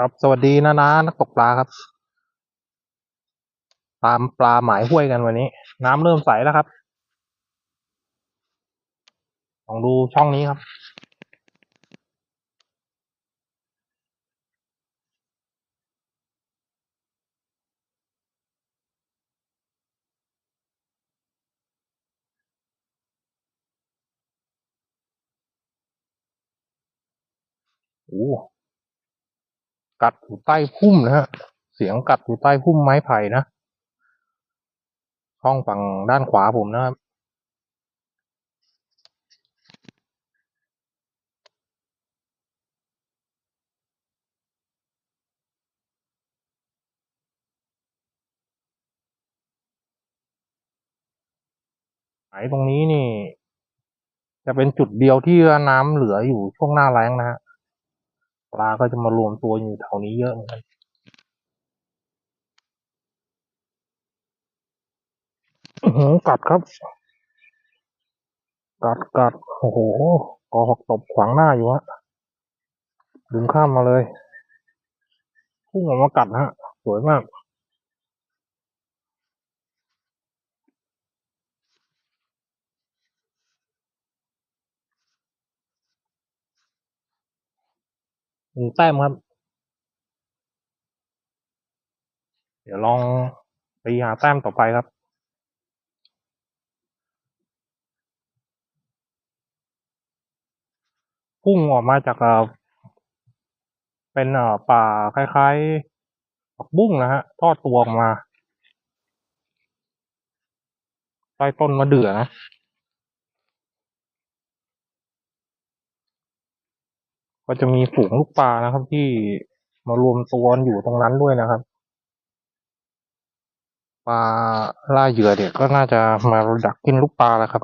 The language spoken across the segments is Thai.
ครับสวัสดีนะนะนักตกปลาครับ ตามปลาหมายห้วยกันวันนี้ น้ำเริ่มใสแล้วครับลองดูช่องนี้ครับ โอ้ กัดอยู่ใต้พุ่มนะฮะ เสียงกัดอยู่ใต้พุ่มไม้ไผ่นะ ช่องฝั่งด้านขวาผมนะครับไหตรงนี้นี่ จะเป็นจุดเดียวที่น้ำเหลืออยู่ช่วงหน้าแล้งนะฮะ ปลาก็จะมารวมตัวอยู่แถวนี้เยอะเหมือนกันหืกัดครับ กัดกัดโอ้โหกอหกตบขวางหน้าอยู่ฮะดึงข้ามมาเลย พุ่งออกมากัดฮะ สวยมาก หนึ่งแต้มครับ เดี๋ยวลองไปหาแต้มต่อไปครับพุ่งออกมาจากเป็นป่าคล้ายๆผักบุ้งนะฮะ ทอดตัวออกมาใต้ต้นมะเดื่อนะ ก็จะมีฝูงลูกปลานะครับ ที่มารวมตัวอยู่ตรงนั้นด้วยนะครับปลาล่าเหยื่อเด็กก็น่าจะมาดักกินลูกปลาแล้วครับ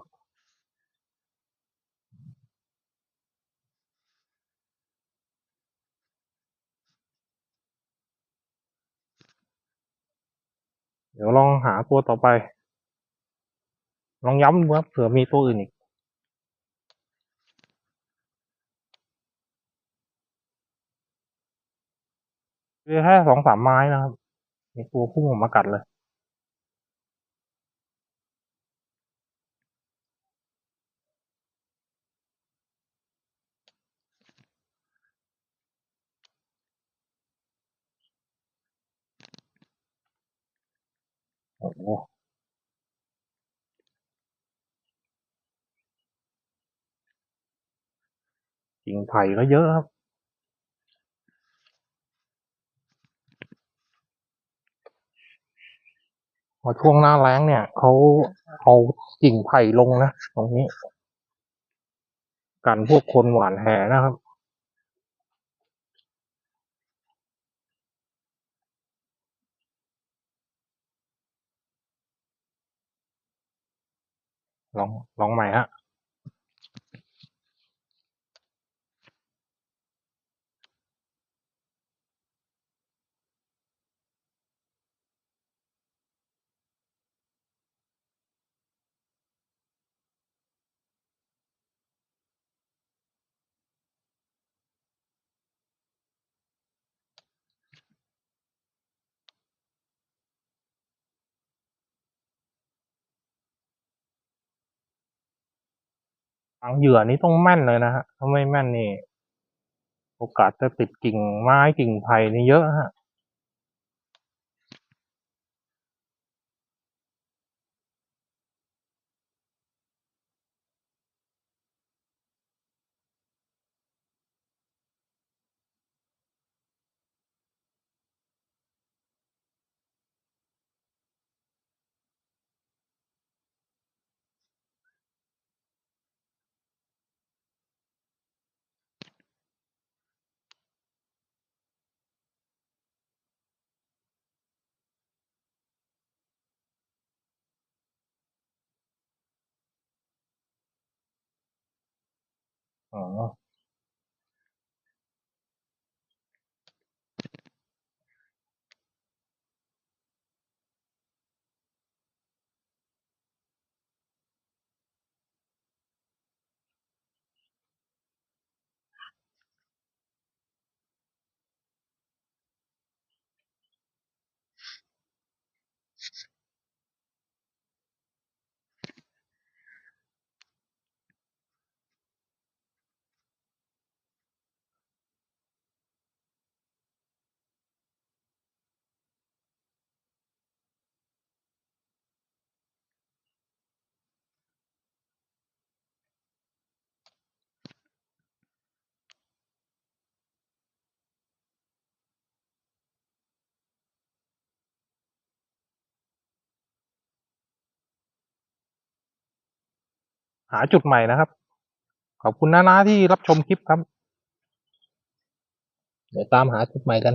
เดี๋ยวลองหาตัวต่อไป ลองย้ำดูครับเผื่อมีตัวอื่นอีก คือแค่สองสามไม้นะครับมีตัวพุ่งออกมากัดเลย โอ้โหกิ่งไผ่ก็เยอะครับ พอช่วงหน้าแล้งเนี่ยเขาเอากิ่งไผ่ลงนะตรงนี้กันพวกคนหวานแหนะครับลองลองใหม่ฮะ ฝังเหยื่อนี้ต้องแม่นเลยนะฮะ ถ้าไม่แม่นนี่ โอกาสจะติดกิ่งไม้กิ่งไผ่นี่เยอะฮะ อ๋ หาจุดใหม่นะครับ ขอบคุณนะนะที่รับชมคลิปครับ เดี๋ยวตามหาจุดใหม่กัน